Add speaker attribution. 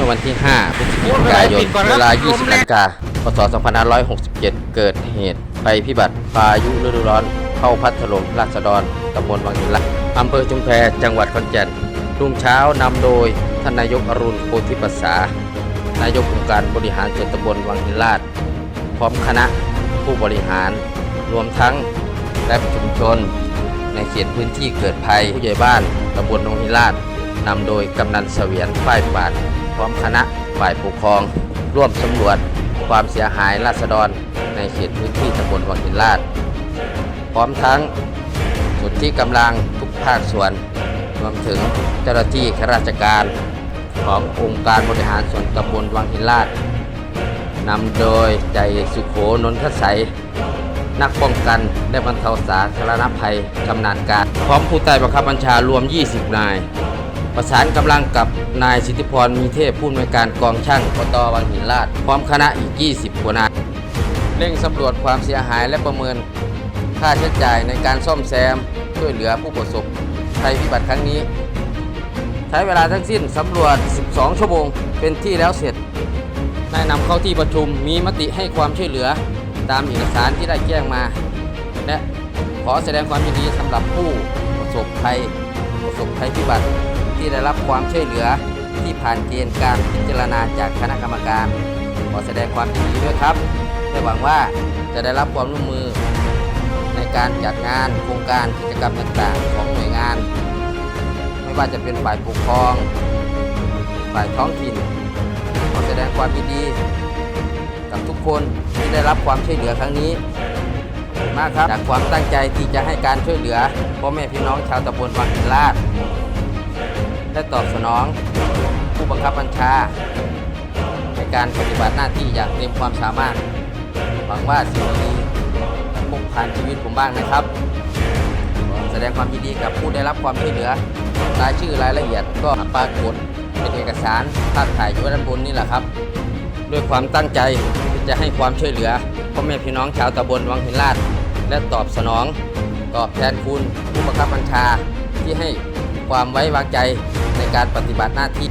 Speaker 1: มื่อวันที่ 5พฤศจิกายน เวลา 20นาฬิกาพศ 2567 เกิดเหตุไฟพิบัติพายุฤดูร้อน เข้าพัดถล่มราษฎรตำบลวังหินละอำเภอชุมแพจังหวัดขอนแก่นรุ่งเช้านำโดยท่านนายกอรุณโพธิปัสสานายกองค์การบริหารส่วนตำบลวังหินลาด พร้อมคณะผู้บริหาร รวมทั้งและชุมชน ในเขตพื้นที่เกิดภัยผู้ใหญ่บ้านตำบลนงหินลาดนำโดยกำนันเสวียนฝ่ายปราดพ ร้อมคณะฝ่ายปกครอง ร่วมสำรวจความเสียหายราษฎรในเขตพื้นที่ตำบลวังหินลาด พร้อมทั้งส่วนที่กำลังทุกภาคส่วน รวมถึงเจ้าหน้าที่ข้าราชการขององค์การบริหารส่วนตำบลวังหินลาดนำโดยใจสุโขนนทไสยนักป้องกันและบรรเทาสาธารณภัยชำนาญการ พร้อมผู้ใต้บังคับบัญชารวม 20 นาย ประสานกำลังกับนายสิทธิพรมีเทพผู้อำนวยการกองช่างปตวังหินลาด พร้อมคณะอีก 20กว่านายเร่งสำรวจความเสียหายและประเมินค่าใช้จ่ายในการซ่อมแซมช่วยเหลือผู้ประสบภัยพิบัติครั้งนี้ ใช้เวลาทั้งสิ้นสำรวจ 12 ชั่วโมง เป็นที่แล้วเสร็จได้นำเข้าที่ประชุมมีมติให้ความช่วยเหลือตามเอกสารที่ได้แจ้งมา และขอแสดงความยินดีสำหรับผู้ประสบภัยประสบภัยพิบัติ ที่ได้รับความช่วยเหลือที่ผ่านเกณฑ์การพิจารณาจากคณะกรรมการ ขอแสดงความยินดีด้วยครับและหวังว่าจะได้รับความร่วมมือ ในการจัดงานโครงการกิจกรรมต่างๆ ของหน่วยงาน ไม่ว่าจะเป็นฝ่ายปกครอง ฝ่ายท้องถิ่น ขอแสดงความยินดีกับทุกคนที่ได้รับความช่วยเหลือครั้งนี้มากครับจากความตั้งใจที่จะให้การช่วยเหลือพ่อแม่พี่น้องชาวตำบลวังหินลาด และตอบสนอง ผู้บังคับบัญชา ในการปฏิบัติหน้าที่อย่างเต็มความสามารถ หวังว่าสิ่งดีๆจะพบผ่านชีวิตผมบ้างนะครับ แสดงความยินดีกับผู้ได้รับความช่วยเหลือ รายชื่อรายละเอียดก็ปรากฏเป็นเอกสารภาพถ่ายอยู่ด้านบนนี่แหละครับ ด้วยความตั้งใจที่จะให้ความช่วยเหลือพ่อแม่พี่น้องชาวตำบลวังหินลาด และตอบสนอง ตอบแทนคุณผู้บังคับบัญชาที่ให้ ความไว้วางใจในการปฏิบัติหน้าที่